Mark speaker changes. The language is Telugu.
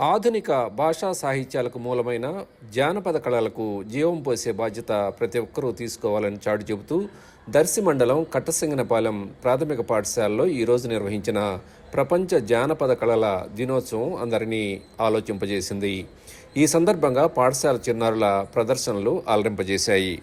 Speaker 1: ఆధునిక భాషా సాహిత్యాలకు మూలమైన జానపద కళలకు జీవం పోసే బాధ్యత ప్రతి ఒక్కరూ తీసుకోవాలని చాటు చెబుతూ దర్శి మండలం కట్టసింగనపాలెం ప్రాథమిక పాఠశాలలో ఈరోజు నిర్వహించిన ప్రపంచ జానపద కళల దినోత్సవం అందరినీ ఆలోచింపజేసింది. ఈ సందర్భంగా పాఠశాల చిన్నారుల ప్రదర్శనలు ఆలరింపజేశాయి